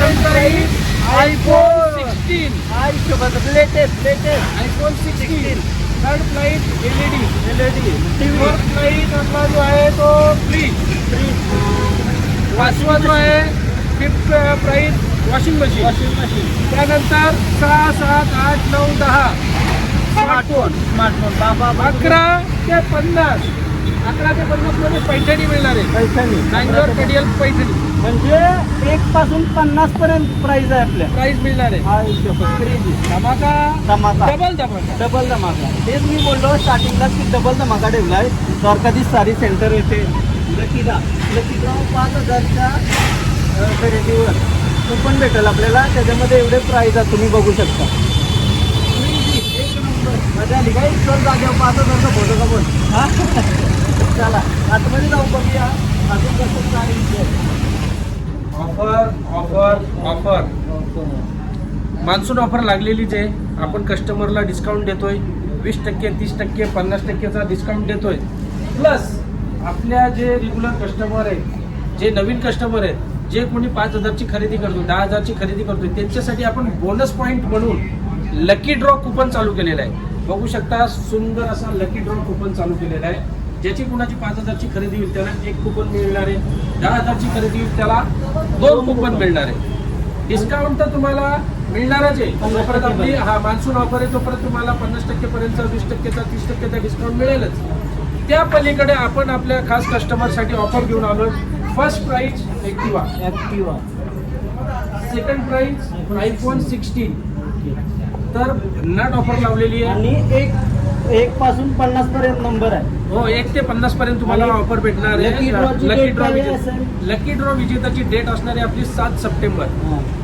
सत्तावीस iPhone sixteen iPhone latest latest iPhone sixteen third flight L E D L E D T fourth flight आपला जो आहे तो free free पाचवा जो आहे fifth prize washing machine washing machine त्यानंतर सहा सात आठ नऊ दहा स्मार्टफोन स्मार्टफोन बाबा अकरा ते पन्नास. अकरा ते पन्नासमध्ये पैठणी मिळणार. आहे पैशानी बँगलोर पेडियल पैठणी. म्हणजे एक पासून पन्नास पर्यंत प्राइस आहे आपल्या. प्राईज मिळणार. आहे हा हिशोब क्रेजी धमाका. धमाका. डबल धमाका. डबल धमाका. तेच मी बोललो स्टार्टिंगला की डबल धमाका ठेवलाय द्वारकाधीश सारी सेंटर येते. लकीदा लकीदा पाच हजारच्या खरेदीवर. कुपन भेटेल आपल्याला. त्याच्यामध्ये एवढे प्राईज आहे तुम्ही बघू शकता. मजा आली काय चल जागेवर पाच हजारचा फोटो का बोल हा? चला आतमध्ये जाऊ बघूया. अजून कसं prize offer offer offer monsoon offer लागलेलीच आहे. आपण कस्टमरला डिस्काउंट देतोय. वीस टक्के तीस टक्के पन्नास टक्केचा डिस्काउंट देतोय. प्लस आपल्या जे रेग्युलर कस्टमर आहेत जे नवीन कस्टमर आहेत जे कोणी पाच हजारची खरेदी करतो दहा हजारची खरेदी करतोय त्यांच्यासाठी आपण बोनस पॉईंट म्हणून लकी ड्रॉ कुपन चालू केलेलं आहे. बघू शकता सुंदर असा लकी ड्रॉ कुपन चालू केलेला आहे. ज्याची कुणाची पाच हजारची खरेदी होईल त्याला एक कुपन मिळणार आहे. दहा हजारची खरेदी होईल त्याला दोन कुपन मिळणार आहे. डिस्काउंट तर तुम्हाला मिळणारच आहे. आपली. हा मान्सून ऑफर आहे तोपर्यंत तुम्हाला पन्नास टक्केपर्यंत वीस टक्केचा तीस टक्केचा डिस्काउंट मिळेलच. त्या पलीकडे आपण आपल्या खास कस्टमरसाठी ऑफर घेऊन आलो first price Activa Activa second price iPhone sixteen तर नट ऑफर लावलेली आहे आणि एक एक पासून पन्नास पर्यंत नंबर आहे हो एक ते पन्नास पर्यंत तुम्हाला आणि ऑफर भेटणार आहे लकी date ड्रॉ काय असेल? लकी ड्रॉ विजेताची डेट असणार आहे आपली सात सप्टेंबर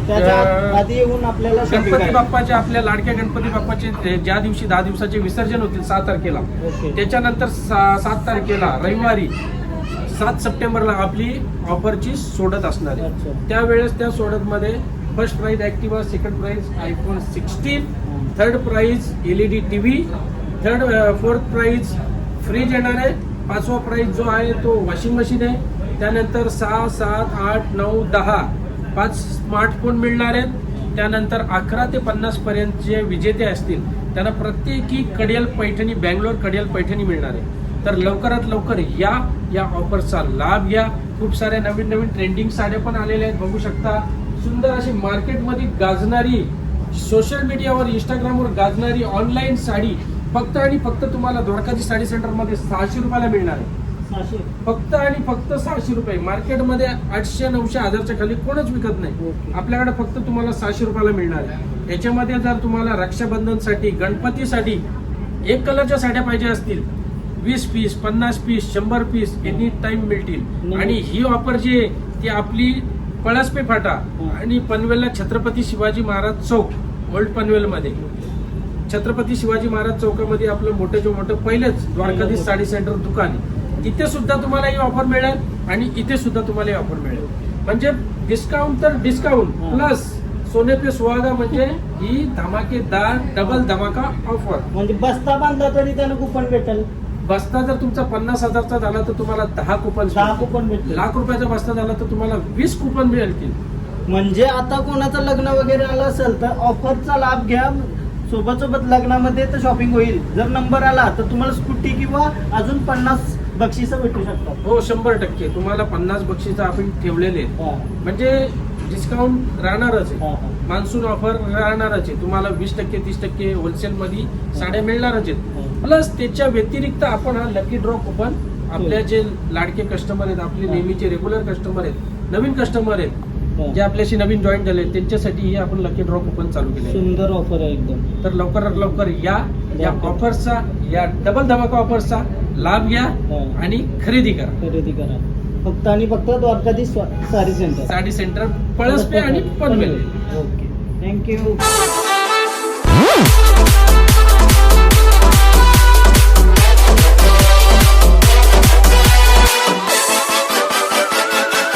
त्याच्या अं, आधी येऊन आपल्याला shopping गणपती. बाप्पाचे आपल्या लाडक्या गणपती बाप्पाचे ते ज्या दिवशी दहा दिवसाचे विसर्जन होतील सहा तारखेला ओके. त्याच्यानंतर सा- सात तारखेला रविवारी सात सप्टेंबरला आपली ऑफरची सोडत असणार आहे अच्छा. त्यावेळेस त्या सोडत मध्ये first prize Activa second prize iPhone sixteen third prize LED TV third fourth prize fridge येणार आहे पाचवा प्राइज जो आहे तो वॉशिंग मशीन आहे. त्यानंतर सहा सात आठ नऊ दहा पाच स्मार्टफोन मिळणार आहेत. त्यानंतर अकरा ते पन्नास पर्यंत जे विजेते असतील त्यांना प्रत्येकी कडियल पैठणी बँगलोर कडियल पैठणी मिळणार आहे. तर लवकरात लवकर या या ऑफरचा लाभ घ्या. खूप साऱ्या नवीन नवीन ट्रेंडिंग साड्या पण आलेल्या आहेत. बघू शकता सुंदर अशी मार्केटमध्ये गाजणारी सोशल मीडियावर इंस्टाग्रामवर गाजणारी ऑनलाईन साडी फक्त आणि फक्त तुम्हाला द्वारकाधी साडी सेंटरमध्ये सहाशे रुपयाला मिळणार आहे. फक्त आणि फक्त सहाशे रुपये मार्केटमध्ये आठशे नऊशे हजारच्या खाली कोणच विकत नाही. आपल्याकडे फक्त तुम्हाला सहाशे रुपयाला मिळणार आहे याच्यामध्ये जर तुम्हाला रक्षाबंधनसाठी गणपतीसाठी एक कलरच्या साड्या पाहिजे असतील वीस पीस पन्नास पीस शंभर पीस एनी टाइम मिळतील. आणि ही ऑफर जी आहे ती आपली पळसपे फाटा हं. आणि पनवेलला छत्रपती शिवाजी महाराज चौक ओल्ड पनवेलमध्ये छत्रपती शिवाजी महाराज चौकामध्ये आपलं मोठं जे मोठं पहिलंच द्वारकाधीश साडी सेंटर दुकान तिथे सुद्धा तुम्हाला ही ऑफर मिळेल आणि इथे सुद्धा तुम्हाला ही ऑफर मिळेल. म्हणजे डिस्काउंट तर डिस्काउंट हा. प्लस सोने पे सुहागा म्हणजे ही धमाकेदार डबल धमाका ऑफर म्हणजे बस्ता बांधला तरी त्याला कुपन भेटेल. बस्ता जर तुमचा पन्नास हजारचा झाला तर तुम्हाला दहा कुपन दहा कुपन भेटेल लाख रुपयाचा बस्ता झाला तर तुम्हाला वीस कुपन मिळेल की. म्हणजे आता कोणाचं लग्न वगैरे आलं असेल तर ऑफरचा लाभ घ्या. सोबत सोबत लग्नामध्ये तर शॉपिंग होईल. जर नंबर आला तर तुम्हाला स्कूटी किंवा अजून पन्नास बक्षिस भेटू शकतात. हो शंभर टक्के. तुम्हाला पन्नास बक्षीस आपण ठेवलेले आहेत. म्हणजे डिस्काउंट राहणारच आहे हा, हा. मान्सून ऑफर राहणारच आहे तुम्हाला वीस टक्के तीस टक्के होलसेल मध्ये साड्या मिळणारच आहेत हो. प्लस त्याच्या व्यतिरिक्त आपण हा लकी ड्रॉ कुपन आपल्या जे लाडके कस्टमर आहेत आपले हा. नेहमीचे रेग्युलर कस्टमर आहेत नवीन कस्टमर आहेत हा. जे आपल्याशी नवीन जॉईन झाले त्यांच्यासाठी हे आपण लकी ड्रॉ कुपन चालू केले. सुंदर ऑफर आहे एकदम तर लवकरात लवकर या या. ऑफर्सचा या डबल धमाका ऑफर्सचा लाभ घ्या हा. आणि खरेदी करा खरेदी करा फक्त आणि फक्त द्वारकाधीश स्वा- साडी सेंटर साडी सेंटर पळसपे आणि पनवेल. ओके. थँक्यू